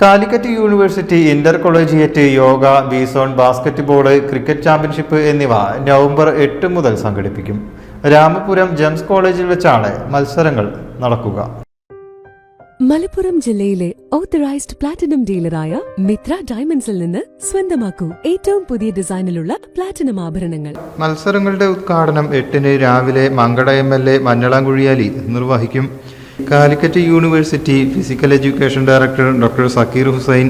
Calicut university intercollegiate yoga B zone basketball cricket championship എന്നിവ November എട്ട് മുതൽ സംഘടിപ്പിക്കും. രാമപുരം ജെംസ് കോളേജിൽ വെച്ചാണ് മത്സരങ്ങൾ നടക്കുക. മലപ്പുറം ജില്ലയിലെ ഓത്തറൈസ്ഡ് പ്ലാറ്റിനം ഡീലറായ മിത്ര ഡയമണ്ട്സിൽ നിന്ന് സ്വന്തമാക്കൂ ഏറ്റവും പുതിയ ഡിസൈനിലുള്ള പ്ലാറ്റിനം ആഭരണങ്ങൾ. മത്സരങ്ങളുടെ ഉദ്ഘാടനം എട്ടിന് രാവിലെ Mankada M L A Manjalamkuzhi Ali നിർവഹിക്കും. Calicut university physical education director doctor Zakir Hussain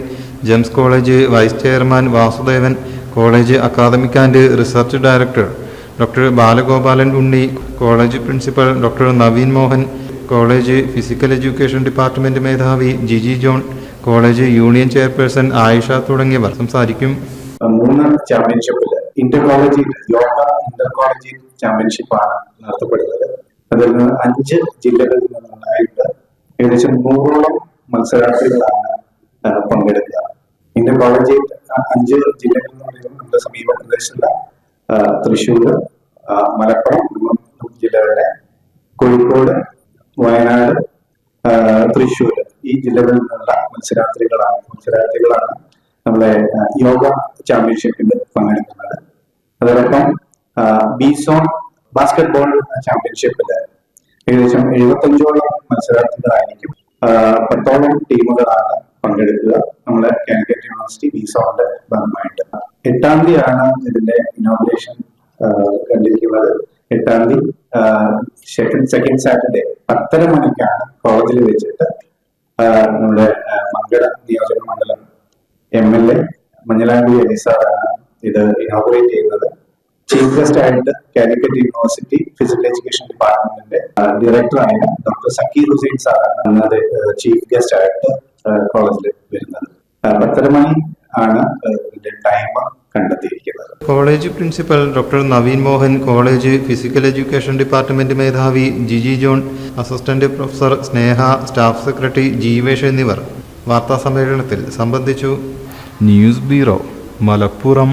Gems college vice chairman Vasudevan college academic and research director doctor Balagopalan Unni college principal doctor Naveen Mohan college physical education department മേധാവി Jiji John college union chairperson Ayisha തുടങ്ങിയവർ സംസാരിക്കും. മൂന്ന് ചാമ്പ്യൻഷിപ്പിൽ inter college yoga inter college ചാമ്പ്യൻഷിപ്പാണ് നടത്തപ്പെടുന്നത്. അതിൽ നിന്ന് അഞ്ച് ജില്ലകളിൽ നിന്നുണ്ടായിട്ട് ഏകദേശം നൂറോളം മത്സരാർത്ഥികളാണ് പങ്കെടുക്കുക. ഇന്ത്യൻ കോളേജ് അഞ്ച് ജില്ലകളിൽ എന്ന് പറയുമ്പോൾ നമ്മുടെ സമീപ പ്രദേശത്തുള്ള തൃശ്ശൂർ മലപ്പുറം ജില്ലകളിലെ കോഴിക്കോട് വയനാട് തൃശ്ശൂർ ഈ ജില്ലകളിൽ നിന്നുള്ള മത്സരാർത്ഥികളാണ് മത്സരാർത്ഥികളാണ് നമ്മളെ യോഗ ചാമ്പ്യൻഷിപ്പിൽ പങ്കെടുക്കുന്നത്. അതോടൊപ്പം ബി സോൺ ബാസ്കറ്റ് ബോൾ ചാമ്പ്യൻഷിപ്പിൽ ഏകദേശം എഴുപത്തഞ്ചോളം മത്സരാർത്ഥികളായിരിക്കും. പത്തോളം ടീമുകളാണ് പങ്കെടുക്കുക. നമ്മുടെ കാലിക്കറ്റ് യൂണിവേഴ്സിറ്റി ബീസോണിന്റെ ഭാഗമായിട്ട്. എട്ടാം തീയതിയാണ് ഇതിന്റെ ഇനോഗ്രേഷൻ കണ്ടിരിക്കുന്നത്. എട്ടാം തീയതി സെക്കൻഡ് സെക്കൻഡ് സാറ്റർഡേ പത്തര മണിക്കാണ് കോളേജിൽ വെച്ചിട്ട് നമ്മുടെ മംഗള നിയോജക മണ്ഡലം എം എൽ എ മഞ്ഞലാണ്ടി അലി സാറാണ് ഇത് ഇനോഗ്രേറ്റ് ചെയ്യുന്നത്. ചീഫ് ഗസ്റ്റ് ആയിട്ട് കാലിക്കറ്റ് യൂണിവേഴ്സിറ്റി ഫിസിക്കൽ എഡ്യൂക്കേഷൻ ഡിപ്പാർട്ട്മെന്റിന്റെ ഡയറക്ടറായ ഡോക്ടർ സക്കീർ ഹുസൈൻ സാറാണ് അന്നത് ചീഫ് ഗസ്റ്റ് ആയിട്ട് കോളേജിൽ വരുന്നത്. അത്തരമായി പത്തര മണി ആണ് ആ, ഇതിന്റെ ടൈം കണ്ടെത്തിയിരിക്കുന്നത്. College principal doctor Naveen Mohan college physical education department മേധാവി Jiji John assistant professor Sneha staff secretary Jeevesh എന്നിവർ വാർത്താ സമ്മേളനത്തിൽ സംബന്ധിച്ചു. News bureau Malappuram.